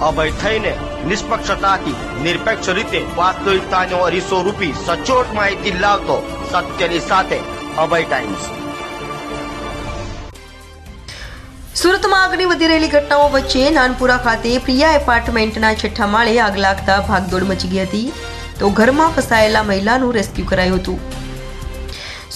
અભય થઈને નિષ્પક્ષતાથી, નિરપેક્ષ રીતે વાસ્તવિકતાનો અરીસો રૂપી સચોટ માહિતી લાવતો સત્યની સાથે અભય ટાઈમ્સ. સુરતમાં આગની વધી રહેલી ઘટનાઓ વચ્ચે નાનપુરા ખાતે પ્રિયા એપાર્ટમેન્ટના છઠ્ઠા માળે આગ લાગતા ભાગદોડ મચી ગઈ હતી, તો ઘરમાં ફસાયેલા મહિલાનું રેસ્ક્યુ કરાયું હતું.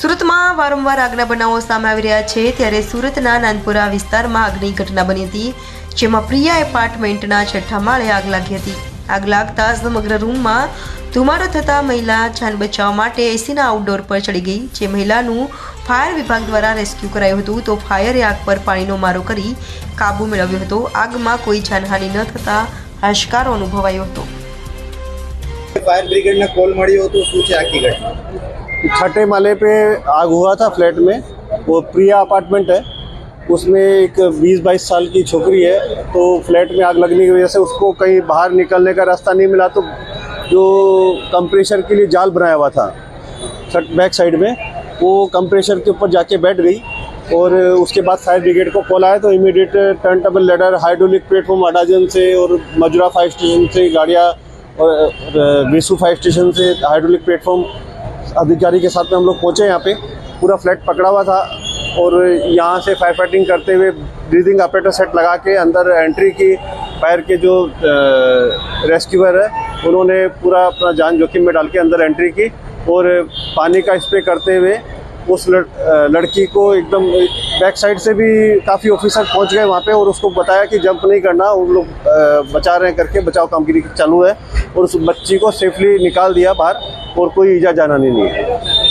સુરતમાં વારંવાર આગના બનાવો સામે આવી રહ્યા છે, ત્યારે સુરતના નાનપુરા વિસ્તારમાં આગની ઘટના બની હતી જેમાં પ્રિયા એપાર્ટમેન્ટના છઠ્ઠા માળે આગ લાગી હતી આગ લાગતા સમગ્ર રૂમમાં ધુમાડો થતા મહિલા જાન બચાવવા માટે એસીના આઉટડોર પર ચડી ગઈ જે મહિલાનું ફાયર વિભાગ દ્વારા રેસ્ક્યુ કરાયું હતું તો ફાયરે આગ પર પાણીનો મારો કરી કાબુ મેળવ્યો હતો આગમાં કોઈ જાનહાનિ ન થતા હાશકારો અનુભવાયો હતો फायर ब्रिगेड ने कॉल मड़ी हो तो શું છે આખી ઘટના छठे माले पे आग हुआ था फ्लैट में वो प्रिया अपार्टमेंट है उसमें एक 20-22 साल की छोकरी है तो फ्लैट में आग लगने की वजह से उसको कहीं बाहर निकलने का रास्ता नहीं मिला तो जो कंप्रेशर के लिए जाल बनाया हुआ था बैक साइड में, वो कंप्रेशर के ऊपर जाके बैठ गई और उसके बाद फायर ब्रिगेड को कॉल आया तो immediate turn table ladder, hydraulic platform Adajan से और मजुरा फायर स्टेशन से, गाड़ियाँ और वेसू फायर स्टेशन से, हाइड्रोलिक प्लेटफॉर्म अधिकारी के साथ में हम लोग पहुँचे यहाँ पे। पूरा फ्लैट पकड़ा हुआ था और यहाँ से फायर फाइटिंग करते हुए ब्रीदिंग ऑपरेटर सेट लगा के अंदर एंट्री की फायर के जो रेस्क्यूअर है उन्होंने पूरा अपना जान जोखिम में डाल के अंदर एंट्री की और पानी का स्प्रे करते हुए उस लड़, लड़की को एकदम बैक साइड से भी काफ़ी ऑफिसर पहुँच गए वहाँ पे और उसको बताया कि जंप नहीं करना उन लोग बचा रहे हैं करके बचाव कामगिरी चालू है और उस बच्ची को सेफली निकाल दिया बाहर और कोई ईजा जाना नहीं है।